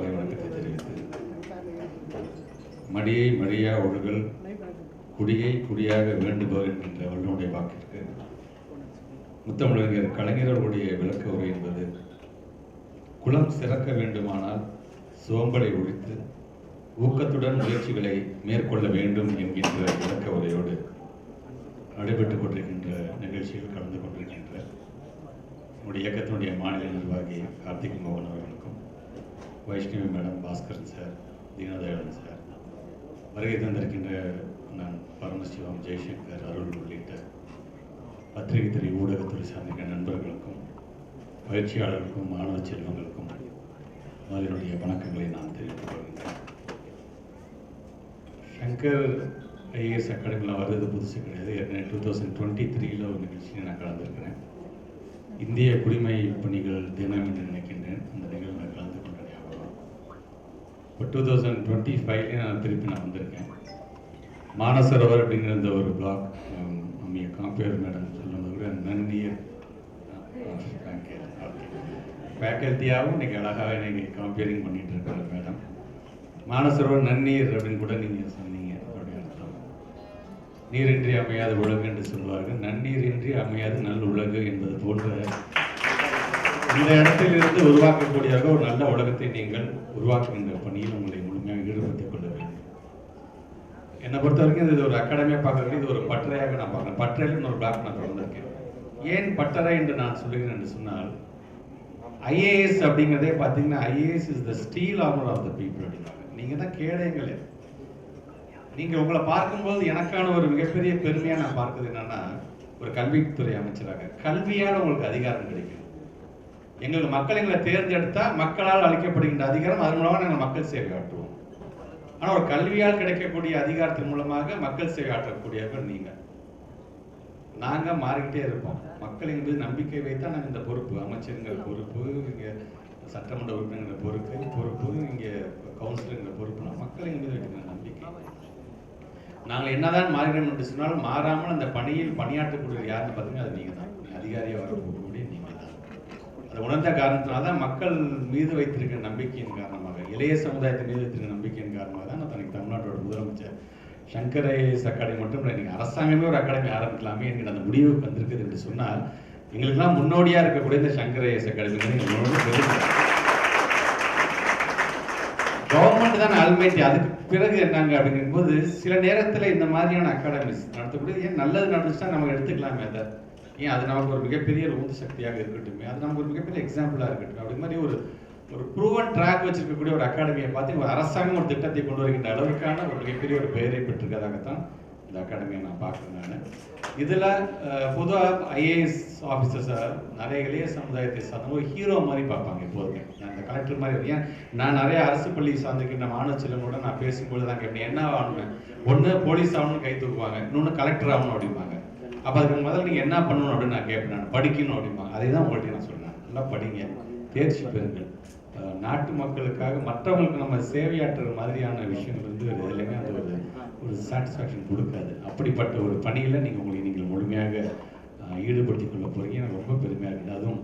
காலை வணக்கத்தை தெரிவித்து மடியை மடியா ஒழுகல் குடியை குடியாக வேண்டுபவர் என்கின்ற வள்ளுவனுடைய வாக்கிற்கு முத்தமிழறிஞர் கலைஞர்களுடைய விளக்க உரை என்பது குளம் சிறக்க வேண்டுமானால் சோம்பலை ஒழித்து ஊக்கத்துடன் முயற்சிகளை மேற்கொள்ள வேண்டும் என்கின்ற விளக்க உரையோடு நடைபெற்றுக் கொண்டிருக்கின்ற நிகழ்ச்சியில் கலந்து கொண்டிருக்கின்ற நம்முடைய இயக்கத்தினுடைய மாநில நிர்வாகி கார்த்திக் மோகன் அவர்களுக்கும் Vaishnavi madam Baskaran sir Deenadayalan sir. வருகை தந்திருக்கின்ற நான் பரமசிவம் ஜெய்சங்கர் அருள் உள்ளிட்ட பத்திரிகை துறை ஊடகத்துறை சார்ந்த நண்பர்களுக்கும் பயிற்சியாளர்களுக்கும் மாணவ செல்வங்களுக்கும் அதனுடைய வணக்கங்களை நான் தெரிவித்துக் கொள்கின்றேன். சங்கர் ஐஏஎஸ் அகாடமியில் வர்றது புதுசு கிடையாது. ஏற்கனவே டூ தௌசண்ட் டுவெண்ட்டி த்ரீல ஒரு நிகழ்ச்சியில் நான் கலந்துருக்கிறேன். இந்திய குடிமை பணிகள் தினம் என்று நினைக்கின்றேன். அந்த நிகழ்வு கலந்து கொண்ட ஞாபகம் இப்போ டூ தௌசண்ட் டுவெண்ட்டி ஃபைவ்லேயே நான் திருப்பி நான் வந்திருக்கேன். மானசரவர் அப்படிங்கிற இந்த ஒரு பிளாக் நம்ம காம்பியர் மேடம் சொல்லும்போது கூட நன்னியர் ஃபேக்கல்ட்டியாகவும் இன்னைக்கு அழகாக நீங்கள் காம்பியரிங் பண்ணிகிட்டு இருக்காங்க மேடம் மானசரவர் நன்னீர் அப்படின்னு கூட நீங்கள் சொன்னீங்க அப்படி அர்த்தம். நீரின்றி அமையாத உலகு என்று சொல்வார்கள். நன்னீரின்றி அமையாது நல் உலகு என்பது போன்ற இந்த இடத்திலிருந்து உருவாக்கக்கூடிய உருவாக்கக்கூடியதாக ஒரு நல்ல உலகத்தை நீங்கள் உருவாக்குகின்ற பணியில் உங்களை முழுமையாக ஈடுபடுத்திக் கொள்ள வேண்டும். என்னை பொறுத்த வரைக்கும் இது ஒரு அகாடமியாக பார்க்கறது இது ஒரு பட்டறையாக நான் பார்க்குறேன். பட்டறையில் ஒரு பிளாக் நான் திறந்திருக்கேன். ஏன் பட்டறை என்று நான் சொல்லுகிறேன் என்று சொன்னால் ஐஏஎஸ் அப்படிங்கிறதே பார்த்தீங்கன்னா IAS is the steel armour of the people அப்படின்னாங்க. நீங்கள் தான் கேடயங்களே. நீங்க உங்களை பார்க்கும்போது எனக்கான ஒரு மிகப்பெரிய பெருமையா நான் பார்க்குறது என்னன்னா ஒரு கல்வித்துறை அமைச்சராக. கல்வியால் உங்களுக்கு அதிகாரம் கிடைக்கும். எங்களுக்கு மக்கள் எங்களை தேர்ந்தெடுத்தா மக்களால் அளிக்கப்படுகின்ற அதிகாரம் அதன் மூலமாக நாங்கள் மக்கள் சேவை ஆற்றுவோம். ஆனால் ஒரு கல்வியால் கிடைக்கக்கூடிய அதிகாரத்தின் மூலமாக மக்கள் சேவை ஆற்றக்கூடியவர்கள் நீங்க நாங்க மாறிக்கிட்டே இருப்போம். மக்கள் என்பது நம்பிக்கை வைத்தா நாங்கள் இந்த பொறுப்பு அமைச்சருங்கிற பொறுப்பு இங்க சட்டமன்ற உறுப்பினர்கிற பொறுப்பு பொறுப்பு இங்க கவுன்சிலுங்கிற பொறுப்புனா மக்கள் என்பது வைக்கிற நம்பிக்கை. நாங்கள் என்னதான் மாறினோம் என்று சொன்னாலும் மாறாமல் அந்த பணியில் பணியாற்றக்கூடிய யாருன்னு பார்த்தீங்கன்னா அது நீங்கள் தான் அதிகாரியாக வரக்கூடிய அதை உணர்ந்த காரணத்தினால தான் மக்கள் மீது வைத்திருக்கிற நம்பிக்கையின் காரணமாக இளைய சமுதாயத்தின் மீது வைத்திருக்கிற நம்பிக்கையின் காரணமாக தான் நான் தனக்கு தமிழ்நாட்டோட முதலமைச்சர் சங்கரை அகாடமி மட்டும் இல்லை நீங்கள் அரசாங்கமே ஒரு அகாடமி ஆரம்பிக்கலாமே என்கிற அந்த முடிவுக்கு வந்திருக்குது என்று சொன்னால் எங்களுக்கெல்லாம் முன்னோடியாக இருக்கக்கூடிய இந்த சங்கரை அகாடமி கவர்மெண்ட் தான் அல்மைட்டி அதுக்கு பிறகு என்னங்க அப்படிங்கும்போது சில நேரத்தில் இந்த மாதிரியான அகாடமிஸ் நடத்தக்கூடிய ஏன் நல்லது நடந்துச்சுன்னா நம்ம எடுத்துக்கலாமே அதை. ஏன் அது நமக்கு ஒரு மிகப்பெரிய ஒரு உந்து சக்தியாக இருக்கட்டும்? அது நமக்கு ஒரு மிகப்பெரிய எக்ஸாம்பிளாக இருக்கட்டும். அப்படி மாதிரி ஒரு ஒரு ப்ரூவன் ட்ராக் வச்சிருக்கக்கூடிய ஒரு அகாடமியை பார்த்து ஒரு அரசாங்கம் ஒரு திட்டத்தை கொண்டு வருகின்ற அளவுக்கான ஒரு மிகப்பெரிய ஒரு பெயரை பெற்றிருக்கதாகத்தான் இந்த அகாடமியை நான் பார்க்குறேன் நான். இதில் பொதுவாக ஐஏஎஸ் ஆஃபீஸர்ஸை நிறைய இளைய சமுதாயத்தை சார்ந்த ஒரு ஹீரோ மாதிரி பார்ப்பாங்க எப்போதுமே. நான் இந்த கலெக்டர் மாதிரி ஏன் நான் நிறைய அரசு பள்ளி சார்ந்திருக்கின்ற மாணவ செல்வங்களோட நான் பேசும்போது தான் கேட்டேன் என்ன ஆகணும் ஒன்று போலீஸ் ஆகணும்னு கை தூக்குவாங்க இன்னொன்று கலெக்டர் ஆகணும் அப்படிம்பாங்க. அப்போ அதுக்கு முதல்ல நீங்கள் என்ன பண்ணணும் அப்படின்னு நான் கேட்பேன். நான் படிக்கணும் அப்படிம்பாங்க அதே தான் உங்கள்கிட்ட நான் சொன்னேன் நல்லா படிங்க. தேர்ச்சி பெறுங்கள். நாட்டு மக்களுக்காக மற்றவங்களுக்கு நம்ம சேவையாற்றுற மாதிரியான விஷயங்கள் வந்து எதுலையுமே அந்த ஒரு ஒரு சாட்டிஸ்ஃபேக்ஷன் கொடுக்காது. அப்படிப்பட்ட ஒரு பணியில் நீங்கள் உங்களை நீங்கள் முழுமையாக ஈடுபடுத்தி ஈடுபடுத்திக் கொள்ள போகிறீங்க எனக்கு ரொம்ப பெருமையாக இருக்குது. அதுவும்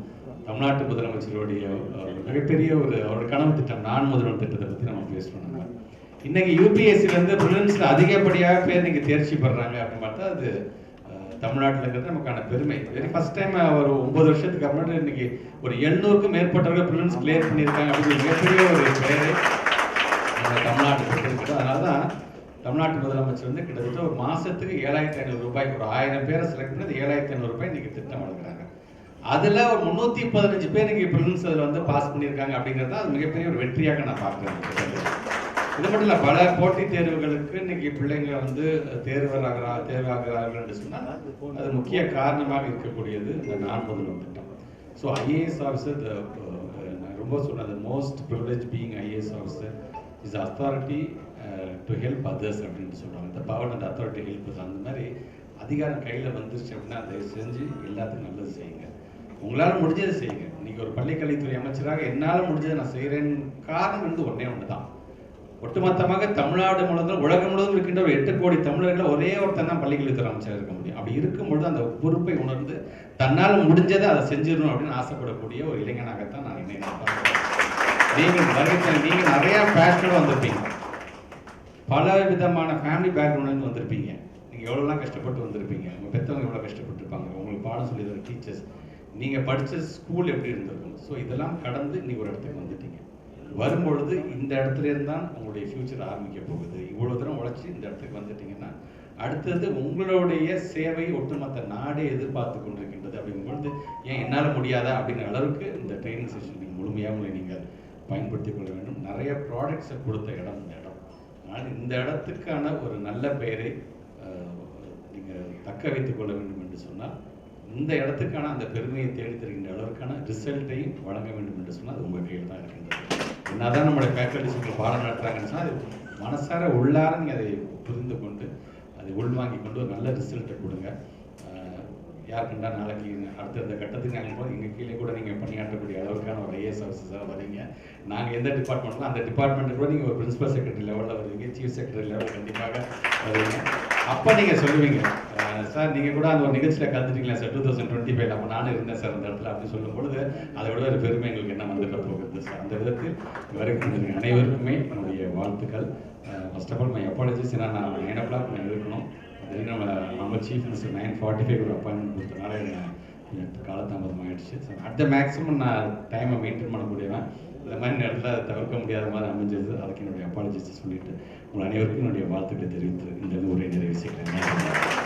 தமிழ்நாட்டு முதலமைச்சருடைய மிகப்பெரிய ஒரு அவரோட கனவு திட்டம் நான் முதல்வர் திட்டத்தை பற்றி நம்ம பேசுகிறோம் நம்ம இன்னைக்கு யூபிஎஸ்சில வந்து ப்ரிலிம்ஸ்ல அதிகப்படியாக பேர் நீங்கள் தேர்ச்சி பெறாங்க அப்படின்னு பார்த்தா அது தமிழ்நாட்டில் இருக்கிறது நமக்கான பெருமை. வெரி ஃபர்ஸ்ட் டைம் ஒரு ஒன்பது வருஷத்துக்கு அப்புறம் இன்னைக்கு ஒரு எழுநூறுக்கும் மேற்பட்டவர்கள் பிலிம்ஸ் கிளியர் பண்ணியிருக்காங்க அப்படின்னு மிகப்பெரிய ஒரு பெயரை நம்ம தமிழ்நாட்டுக்கு கொடுத்துருக்குது அதனால தான் தமிழ்நாட்டு முதலமைச்சர் வந்து கிட்டத்தட்ட ஒரு மாதத்துக்கு ஏழாயிரத்தி ஐநூறு ரூபாய் ஒரு ஆயிரம் பேரை செலக்ட் பண்ணி ஏழாயிரத்தி ஐநூறு ரூபாய் இன்னைக்கு திட்டம் வழங்குறாங்க. அதில் ஒரு முந்நூற்றி பதினஞ்சு பேர் இங்கே பிலிம்ஸ் அதில் வந்து பாஸ் பண்ணியிருக்காங்க அப்படிங்கிறது தான் அது மிகப்பெரிய ஒரு வெற்றியாக நான் பார்க்குறேன். இது மட்டும் இல்லை பல போட்டித் தேர்வுகளுக்கு இன்னைக்கு பிள்ளைங்க வந்து தேர்வராகிறா தேர்வாகிறார்கள் என்று சொன்னால் அது முக்கிய காரணமாக இருக்கக்கூடியது இந்த நான் முதல்வர் திட்டம் ஸோ ஐஏஎஸ் ஆஃபீஸர் நான் ரொம்ப சொன்னது most privilege being IAS officer is authority to help others அப்படின்னு சொல்கிறாங்க இந்த பவர் அந்த அத்தாரிட்டி ஹெல்ப் அந்த மாதிரி அதிகாரம் கையில் வந்துருச்சு அப்படின்னா அதை செஞ்சு எல்லாத்துக்கும் நல்லது செய்யுங்க. உங்களால் முடிஞ்சதை செய்யுங்க. இன்னைக்கு ஒரு பள்ளிக்கல்வித்துறை அமைச்சராக என்னால் முடிஞ்சதை நான் செய்கிறேன் காரணம் வந்து ஒன்றே ஒன்று தான் ஒட்டுமொத்தமாக தமிழ்நாடு முழுவதும் உலகம் முழுவதும் இருக்கின்ற ஒரு எட்டு கோடி தமிழர்கள் ஒரே ஒருத்தன் தான் பள்ளிக்கல்வித்துறை அமைச்சர் இருக்க முடியும். அப்படி இருக்கும்பொழுது அந்த பொறுப்பை உணர்ந்து தன்னால் முடிஞ்சதை அதை செஞ்சிடணும் அப்படின்னு ஆசைப்படக்கூடிய ஒரு இளைஞனாகத்தான் நான் நினைக்கிறேன் நீங்கள் வருகை நீங்கள் நிறையா பேஷனோட வந்திருப்பீங்க. பல விதமான ஃபேமிலி பேக்ரவுண்ட்லேருந்து வந்திருப்பீங்க. நீங்கள் எவ்வளோலாம் கஷ்டப்பட்டு வந்திருப்பீங்க? உங்கள் பெற்றவங்க எவ்வளோ கஷ்டப்பட்டுருப்பாங்க? உங்களுக்கு பாடம் சொல்லி தர டீச்சர்ஸ் நீங்கள் படித்த ஸ்கூல் எப்படி இருந்திருக்கும்? ஸோ இதெல்லாம் கடந்து நீ ஒரு இடத்துக்கு வந்துட்டீங்க. வரும்பொழுது இந்த இடத்துல இருந்து தான் உங்களுடைய ஃப்யூச்சர் ஆரம்பிக்க போகுது. இவ்வளோ தூரம் உழைச்சி இந்த இடத்துக்கு வந்துட்டீங்கன்னா அடுத்தது உங்களுடைய சேவை ஒட்டுமொத்த நாடே எதிர்பார்த்து கொண்டிருக்கின்றது. அப்படிங்கும்பொழுது ஏன் என்னால் முடியாதா? அப்படிங்கிற அளவுக்கு இந்த ட்ரைனிங் செஷன் நீங்கள் முழுமையாக உங்களை நீங்கள் பயன்படுத்தி கொள்ள வேண்டும். நிறைய ப்ராடக்ட்ஸை கொடுத்த இடம் இந்த இடம். அதனால் இந்த இடத்துக்கான ஒரு நல்ல பெயரை நீங்கள் தக்க வைத்துக் கொள்ள வேண்டும் என்று சொன்னால் இந்த இடத்துக்கான அந்த பெருமையை தேடி தருகின்ற அளவுக்கான ரிசல்ட்டையும் வழங்க வேண்டும் என்று சொன்னால் அது உங்கள் கையில் தான் இருக்கின்றது. என்னதான் நம்மளுடைய ஃபேக்கல்டிஸ் உங்களுக்கு பாடம் நடத்துகிறாங்கன்னு சொன்னால் அது மனசார உள்ளார நீங்கள் அதை புரிந்து கொண்டு அதை உள்வாங்கி கொண்டு ஒரு நல்ல ரிசல்ட்டை கொடுங்க. யாருக்குண்டா நாளைக்கு அடுத்தடுத்த கட்டத்துக்கு நாங்கள் போது எங்கள் கீழே கூட நீங்கள் பணியாற்றக்கூடிய அளவுக்கான ஒரு ஐஏஎஸ் ஆஃபீஸராக வரீங்க. நாங்கள் எந்த டிபார்ட்மெண்ட்லாம் அந்த டிபார்ட்மெண்ட்டு கூட நீங்கள் ஒரு பிரின்சிபல் செக்ரட்டரி லெவலில் வருவீங்க. சீஃப் செக்ரட்டரி லெவலில் கண்டிப்பாக வருவீங்க. அப்போ நீங்கள் சொல்லுவீங்க சார் நீங்கள் கூட அந்த ஒரு நிகழ்ச்சியில் கலந்துட்டீங்களா sir? Two thousand twenty five அப்போ நானும் இருந்தேன் சார் அந்த இடத்துல. அப்படின்னு சொல்லும் பொழுது அதை விட ஒரு பெருமை எங்களுக்கு என்ன வந்துட்டு போகுது? சார் அந்த வருகின்ற அனைவருக்குமே என்னுடைய வாழ்த்துக்கள். First of all my apologies ஏன்னா நான் நைன் ஓ கிளாக் நான் இருக்கணும் அது நம்ம நம்ம chief minister nine forty five ஒரு அப்பாயின்மெண்ட் கொடுத்தனால என்ன காலதாமதம் ஆகிடுச்சு ஸோ அட் த மேக்ஸிமம் நான் டைமை மெயின்டைன் பண்ணக்கூடியவன் இந்த மாதிரி நேரத்தில் அதை தவிர்க்க முடியாத மாதிரி அமைஞ்சது. அதுக்கு என்னுடைய அப்பாலஜிஸ் சொல்லிட்டு உங்கள் அனைவருக்கும் என்னுடைய வாழ்த்துக்களை தெரிவித்து இந்த உரை நிறைவு செய்கிறேன்.